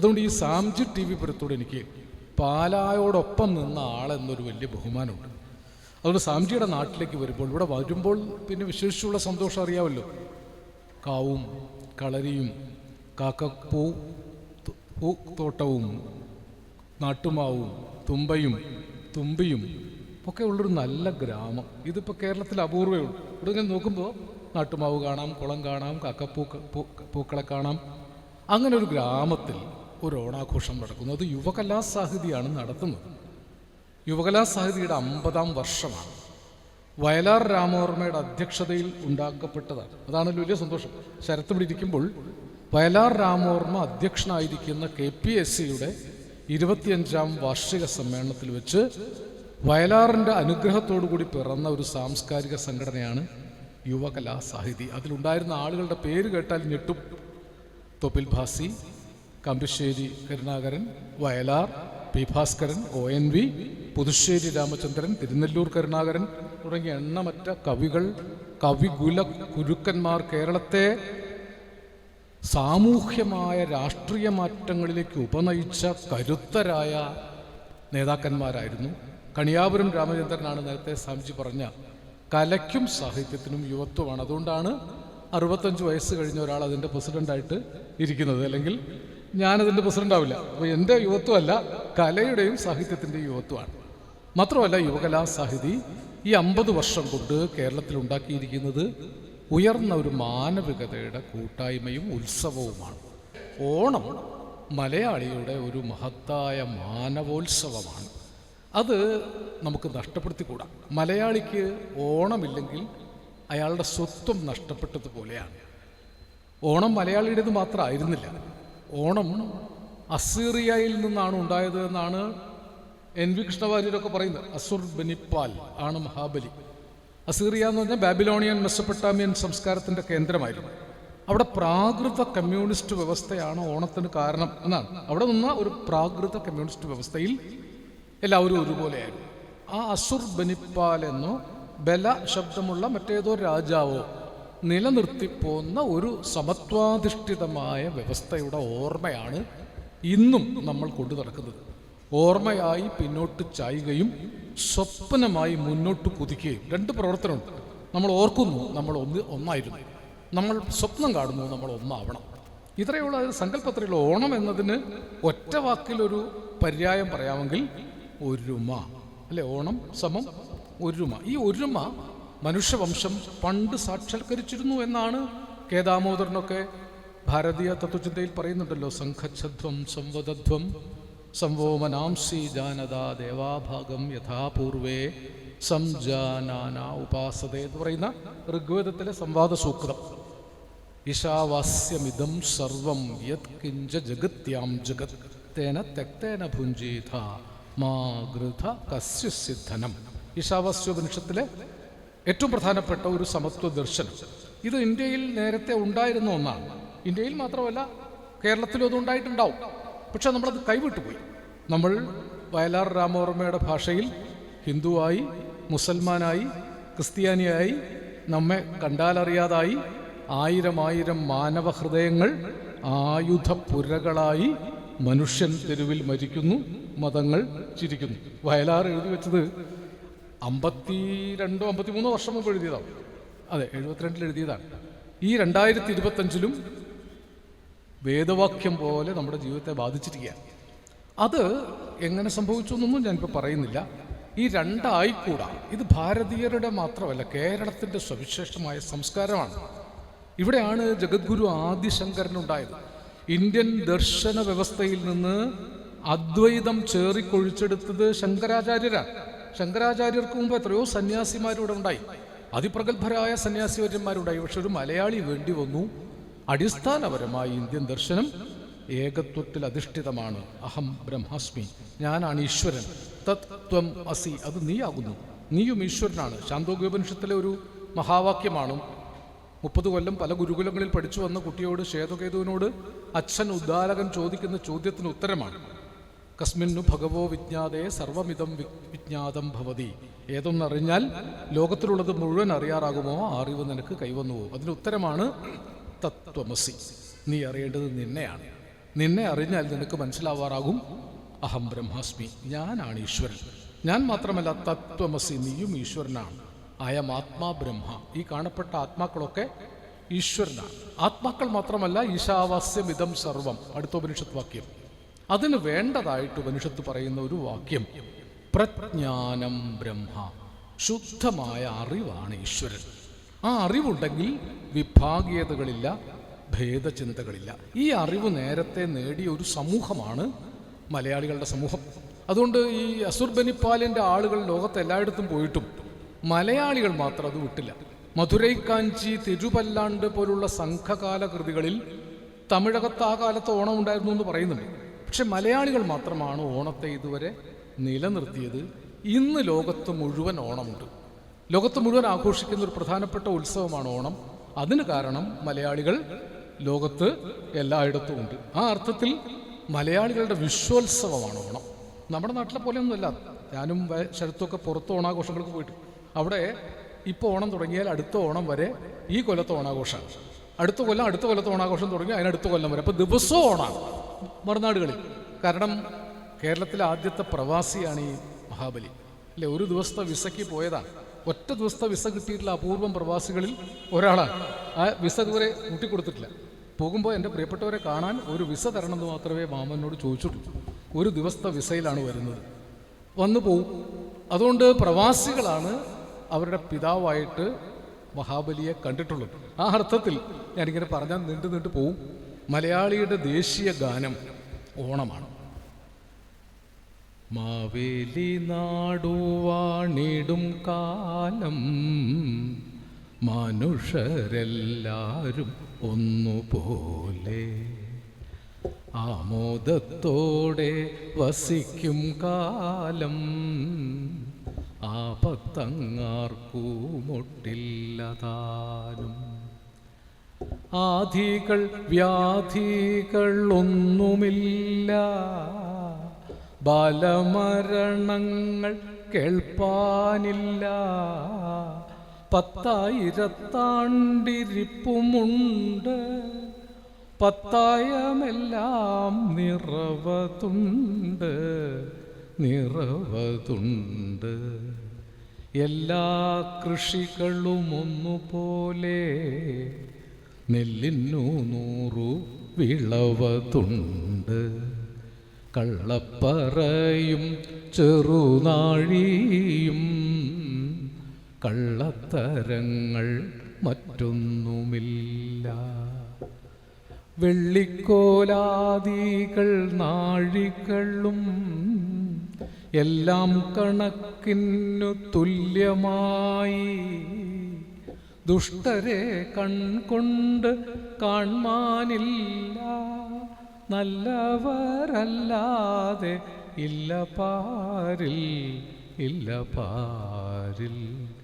അതുകൊണ്ട് ഈ Samji T V പുരത്തോട് എനിക്ക് പാലായോടൊപ്പം നിന്ന ആളെന്നൊരു വലിയ ബഹുമാനമുണ്ട്. അതുകൊണ്ട് സാംജിയുടെ നാട്ടിലേക്ക് വരുമ്പോൾ ഇവിടെ വരുമ്പോൾ പിന്നെ വിശേഷിച്ചുള്ള സന്തോഷം അറിയാമല്ലോ. കാവും കളരിയും കാക്കപ്പൂ പൂത്തോട്ടവും നാട്ടുമാവും തുമ്പയും തുമ്പിയും ഒക്കെ ഉള്ളൊരു നല്ല ഗ്രാമം. ഇതിപ്പോൾ കേരളത്തിൽ അപൂർവേ ഉള്ളൂ ഇവിടെ ഇങ്ങനെ നോക്കുമ്പോൾ നാട്ടുമാവ് കാണാം കുളം കാണാം കാക്കപ്പൂ പൂക്കളെ കാണാം. അങ്ങനെ ഒരു ഗ്രാമത്തിൽ ഒരു ഓണാഘോഷം നടക്കുന്നു. അത് യുവകലാസാഹിതിയാണ് നടത്തുന്നത്. യുവകലാസാഹിതിയുടെ അമ്പതാം വർഷമാണ്. വയലാർ രാമവർമ്മയുടെ അധ്യക്ഷതയിൽ ഉണ്ടാക്കപ്പെട്ടതാണ്. അതാണ് വലിയ സന്തോഷം. ശരത്ത് പിടിയിരിക്കുമ്പോൾ വയലാർ രാമവർമ്മ അധ്യക്ഷനായിരിക്കുന്ന കെ പി എസ് സിയുടെ ഇരുപത്തിയഞ്ചാം വാർഷിക സമ്മേളനത്തിൽ വെച്ച് വയലാറിന്റെ അനുഗ്രഹത്തോടുകൂടി പിറന്ന ഒരു സാംസ്കാരിക സംഘടനയാണ് യുവകലാ സാഹിതി അതിലുണ്ടായിരുന്ന ആളുകളുടെ പേര് കേട്ടാൽ ഞെട്ടും. Thoppil Bhasi Kambissery Karunakaran Vayalar P Bhaskaran O N V Puthussery Ramachandran Thirunelloor Karunakaran തുടങ്ങിയ എണ്ണമറ്റ കവികൾ കവികുല കുരുക്കന്മാർ കേരളത്തെ സാമൂഹ്യമായ രാഷ്ട്രീയ മാറ്റങ്ങളിലേക്ക് ഉപനയിച്ച കരുത്തരായ നേതാക്കന്മാരായിരുന്നു. കണിയാപുരം രാമചന്ദ്രനാണ് നേരത്തെ സ്വാമിജി പറഞ്ഞ കലയ്ക്കും സാഹിത്യത്തിനും യുവത്വമാണ്. അതുകൊണ്ടാണ് അറുപത്തഞ്ച് വയസ്സ് കഴിഞ്ഞ ഒരാൾ അതിന്റെ പ്രസിഡന്റായിട്ട് ഇരിക്കുന്നത്. അല്ലെങ്കിൽ ഞാനതിന്റെ പ്രസിഡന്റാവില്ല അപ്പോൾ എന്റെ യുവത്വമല്ല കലയുടെയും സാഹിത്യത്തിന്റെയും യുവത്വമാണ്. മാത്രമല്ല യുവകലാ സാഹിതി ഈ അമ്പത് വർഷം കൊണ്ട് കേരളത്തിൽ ഉണ്ടാക്കിയിരിക്കുന്നത് ഉയർന്ന ഒരു മാനവികതയുടെ കൂട്ടായ്മയും ഉത്സവവുമാണ്. ഓണം മലയാളിയുടെ ഒരു മഹത്തായ മാനവോത്സവമാണ്. അത് നമുക്ക് നഷ്ടപ്പെടുത്തിക്കൂടാ. മലയാളിക്ക് ഓണമില്ലെങ്കിൽ അയാളുടെ സ്വത്വം നഷ്ടപ്പെട്ടതുപോലെയാണ്. ഓണം മലയാളിയുടേത് മാത്രമായിരുന്നില്ല. ഓണം അസീറിയയിൽ നിന്നാണ് ഉണ്ടായത് എന്നാണ് എൻ വി കൃഷ്ണവാര്യരൊക്കെ പറയുന്നത്. അസുർ ബനിപ്പാൽ ആണ് മഹാബലി. അസീറിയ എന്ന് പറഞ്ഞാൽ ബാബിലോണിയൻ മെസ്സപ്പെട്ടാമിയൻ സംസ്കാരത്തിന്റെ കേന്ദ്രമായിരുന്നു. അവിടെ പ്രാകൃത കമ്മ്യൂണിസ്റ്റ് വ്യവസ്ഥയാണ് ഓണത്തിന് കാരണം എന്നാണ്. അവിടെ നിന്ന ഒരു പ്രാകൃത കമ്മ്യൂണിസ്റ്റ് വ്യവസ്ഥയിൽ എല്ലാവരും ഒരുപോലെയായിരുന്നു. ആ അസുർ ബനിപ്പാൽ എന്നോ ബല ശബ്ദമുള്ള മറ്റേതോ രാജാവോ നിലനിർത്തിപ്പോന്ന ഒരു സമത്വാധിഷ്ഠിതമായ വ്യവസ്ഥയുടെ ഓർമ്മയാണ് ഇന്നും നമ്മൾ കൊണ്ടു നടക്കുന്നത്. ഓർമ്മയായി പിന്നോട്ട് ചായുകയും സ്വപ്നമായി മുന്നോട്ട് കുതിക്കുകയും രണ്ട് പ്രവർത്തനമുണ്ട്. നമ്മൾ ഓർക്കുന്നു നമ്മൾ ഒന്ന് ഒന്നായിരുന്നു. നമ്മൾ സ്വപ്നം കാണുന്നു നമ്മൾ ഒന്നാവണം. ഇത്രയുള്ള സങ്കല്പത്തിൽ ഓണം എന്നതിന് ഒറ്റ വാക്കിലൊരു പര്യായം പറയാമെങ്കിൽ ഒരുമ. അല്ലെ? ഓണം സമം ഒരുമ. ഈ ഒരുമ മനുഷ്യവംശം പണ്ട് സാക്ഷാത്കരിച്ചിരുന്നു എന്നാണ് കേദാമോദരനൊക്കെ ഭാരതീയ തത്വചിന്തയിൽ പറയുന്നുണ്ടല്ലോ. സംഘച്ഛധ്വം സംവദധ്വം സംവോമനാംസി ജാനത ദേവാഭാഗം യഥാപൂർവേ സംജാനാന ഉപാസത എന്ന് പറയുന്ന ഋഗ്വേദത്തിലെ സംവാദ സൂക്തം ഈശാവാസ്യമിതം സർവം യത് കിഞ്ച ജഗത്യാം ജഗത് തേന തെക്തേന ഭുഞ്ജീഥ മാ ഗൃഥ കസ്യുസിദ്ധനം ഈശാവാസ്യോപനിഷത്തിലെ ഏറ്റവും പ്രധാനപ്പെട്ട ഒരു സമത്വ ദർശനം. ഇത് ഇന്ത്യയിൽ നേരത്തെ ഉണ്ടായിരുന്ന ഒന്നാണ്. ഇന്ത്യയിൽ മാത്രമല്ല കേരളത്തിലും അത് ഉണ്ടായിട്ടുണ്ടാവും. പക്ഷെ നമ്മളത് കൈവിട്ടുപോയി നമ്മൾ വയലാർ രാമവർമ്മയുടെ ഭാഷയിൽ ഹിന്ദുവായി മുസൽമാനായി ക്രിസ്ത്യാനിയായി നമ്മെ കണ്ടാലറിയാതായി ആയിരം ആയിരം മാനവ ഹൃദയങ്ങൾ ആയുധപുരകളായി മനുഷ്യൻ തെരുവിൽ മരിക്കുന്നു മതങ്ങൾ ചിരിക്കുന്നു. വയലാർ എഴുതി വെച്ചത് അമ്പത്തി രണ്ടോ അമ്പത്തി മൂന്നോ വർഷം മുമ്പ് എഴുതിയതാണ് അതെ എഴുപത്തിരണ്ടിൽ എഴുതിയതാണ്. ഈ രണ്ടായിരത്തി ഇരുപത്തഞ്ചിലും വേദവാക്യം പോലെ നമ്മുടെ ജീവിതത്തെ ബാധിച്ചിരിക്കുകയാണ്. അത് എങ്ങനെ സംഭവിച്ചു എന്നൊന്നും ഞാനിപ്പോൾ പറയുന്നില്ല. ഈ രണ്ടായിക്കൂടാ. ഇത് ഭാരതീയരുടെ മാത്രമല്ല കേരളത്തിന്റെ സവിശേഷമായ സംസ്കാരമാണ്. ഇവിടെയാണ് ജഗദ്ഗുരു ആദിശങ്കരനുണ്ടായത് ഇന്ത്യൻ ദർശന വ്യവസ്ഥയിൽ നിന്ന് അദ്വൈതം ചേറിക്കൊഴിച്ചെടുത്തത് ശങ്കരാചാര്യരാണ്. ശങ്കരാചാര്യർക്ക് മുമ്പ് എത്രയോ സന്യാസിമാരിവിടെ ഉണ്ടായി. അതിപ്രഗത്ഭരായ സന്യാസിവര്യന്മാരുണ്ടായി. പക്ഷെ ഒരു മലയാളി വേണ്ടി വന്നു. അടിസ്ഥാനപരമായി ഇന്ത്യൻ ദർശനം ഏകത്വത്തിൽ അധിഷ്ഠിതമാണ്. അഹം ബ്രഹ്മാസ്മി. ഞാനാണ് ഈശ്വരൻ. തത്വം അസി. അത് നീയാകുന്നു. നീയും ഈശ്വരനാണ്. ശാന്തോഗ്യോപനിഷത്തിലെ ഒരു മഹാവാക്യമാണ്. മുപ്പത് കൊല്ലം പല ഗുരുകുലങ്ങളിൽ പഠിച്ചു വന്ന കുട്ടിയോട് ശ്വേതകേതുവിനോട് അച്ഛൻ ഉദ്ദാലകൻ ചോദിക്കുന്ന ചോദ്യത്തിന് ഉത്തരമാണ്. കസ്മിന്നു ഭഗവോ വിജ്ഞാതേ സർവമിതം വിജ്ഞാതം ഭവതി. ഏതൊന്നറിഞ്ഞാൽ ലോകത്തിലുള്ളത് മുഴുവൻ അറിയാറാകുമോ അറിവ് നിനക്ക് കൈവന്നുവോ അതിന് ഉത്തരമാണ് തത്വമസി. നീ അറിയേണ്ടത് നിന്നെയാണ്. നിന്നെ അറിഞ്ഞാൽ നിനക്ക് മനസ്സിലാവാറാകും. അഹം ബ്രഹ്മാസ്മി. ഞാനാണ് ഈശ്വരൻ. ഞാൻ മാത്രമല്ല തത്വമസി. നീയും ഈശ്വരനാണ്. അയം ആത്മാ ബ്രഹ്മ. ഈ കാണപ്പെട്ട ആത്മാക്കളൊക്കെ ഈശ്വരനാണ്. ആത്മാക്കൾ മാത്രമല്ല ഈശാവാസ്യമിതം സർവം. അടുത്ത ഉപനിഷത്ത് വാക്യം. അതിന് വേണ്ടതായിട്ട് ഉപനിഷത്ത് പറയുന്ന ഒരു വാക്യം. പ്രജ്ഞാനം ബ്രഹ്മ. ശുദ്ധമായ അറിവാണ് ഈശ്വരൻ. ആ അറിവുണ്ടെങ്കിൽ വിഭാഗീയതകളില്ല ഭേദചിന്തകളില്ല. ഈ അറിവ് നേരത്തെ നേടിയ ഒരു സമൂഹമാണ് മലയാളികളുടെ സമൂഹം. അതുകൊണ്ട് ഈ അസുർ ബനിപ്പാലിന്റെ ആളുകൾ ലോകത്ത് എല്ലായിടത്തും പോയിട്ടും മലയാളികൾ മാത്രം അത് വിട്ടില്ല. മധുരൈ കാഞ്ചി തിരുവല്ലാണ്ട് പോലുള്ള സംഘകാല കൃതികളിൽ തമിഴകത്ത് ആ കാലത്ത് ഓണം ഉണ്ടായിരുന്നു എന്ന് പറയുന്നുണ്ട്. പക്ഷെ മലയാളികൾ മാത്രമാണ് ഓണത്തെ ഇതുവരെ നിലനിർത്തിയത്. ഇന്ന് ലോകത്ത് മുഴുവൻ ഓണമുണ്ട്. ലോകത്ത് മുഴുവൻ ആഘോഷിക്കുന്ന ഒരു പ്രധാനപ്പെട്ട ഉത്സവമാണ് ഓണം. അതിന് കാരണം മലയാളികൾ ലോകത്ത് എല്ലായിടത്തും ഉണ്ട്. ആ അർത്ഥത്തിൽ മലയാളികളുടെ വിശ്വോത്സവമാണ് ഓണം. നമ്മുടെ നാട്ടിലെ പോലെയൊന്നുമല്ല. ഞാനും വ- ശരത്തൊക്കെ പുറത്ത് ഓണാഘോഷങ്ങൾക്ക് പോയിട്ട്. അവിടെ ഇപ്പോൾ ഓണം തുടങ്ങിയാൽ അടുത്ത ഓണം വരെ ഈ കൊല്ലത്തെ ഓണാഘോഷമാണ്. അടുത്ത കൊല്ലം അടുത്ത കൊല്ലത്തെ ഓണാഘോഷം തുടങ്ങി അതിനടുത്ത കൊല്ലം വരെ. അപ്പോൾ ദിവസവും ഓണാണ്. മറുനാടുകളിൽ. കാരണം കേരളത്തിലെ ആദ്യത്തെ പ്രവാസിയാണ് ഈ മഹാബലി. അല്ലെ? ഒരു ദിവസത്തെ വിസയ്ക്ക് പോയതാണ് ഒറ്റ ദിവസത്തെ വിസ കിട്ടിയിട്ടുള്ള അപൂർവം പ്രവാസികളിൽ ഒരാളാണ് ആ വിസ ഇതുവരെ കൂട്ടിക്കൊടുത്തിട്ടില്ല പോകുമ്പോൾ എന്റെ പ്രിയപ്പെട്ടവരെ കാണാൻ ഒരു വിസ തരണം എന്ന് മാത്രമേ മാമനോട് ചോദിച്ചിട്ടുള്ളൂ. ഒരു ദിവസത്തെ വിസയിലാണ് വരുന്നത്. വന്നു പോവും. അതുകൊണ്ട് പ്രവാസികളാണ് അവരുടെ പിതാവായിട്ട് മഹാബലിയെ കണ്ടിട്ടുള്ളത്. ആ അർത്ഥത്തിൽ ഞാനിങ്ങനെ പറഞ്ഞാൽ നീണ്ടു നീണ്ടു പോവും. മലയാളിയുടെ ദേശീയ ഗാനം ഓണമാണ്. മാവേലി നാടുവാണിടും കാലം മനുഷ്യരെല്ലാരും ഒന്നുപോലെ. ആമോദത്തോടെ വസിക്കും കാലം ആപത്തങ്ങാർക്കുമൊട്ടില്ലതാനും ആധികൾ വ്യാധികൾ ഒന്നുമില്ല. ബാലമരണങ്ങൾ കേൾപ്പാനില്ല. പത്തായിരത്താണ്ടിരിപ്പുമുണ്ട്. പത്തായമെല്ലാം നിറവതുണ്ട്. നിറവതുണ്ട്. എല്ലാ കൃഷികളും ഒന്നുപോലെ നെല്ലിനു നൂറു വിളവതുണ്ട് കള്ളപ്പറയും ചെറുനാഴിയും കള്ളത്തരങ്ങൾ മറ്റൊന്നുമില്ല. വെള്ളിക്കോലാദികൾ നാഴികളും എല്ലാം കണക്കിനു തുല്യമായി ദുഷ്ടരെ കൺകൊണ്ട് കാൺമാനില്ല നല്ലവരല്ലാതെ ഇല്ല പാരിൽ ഇല്ല പാരിൽ.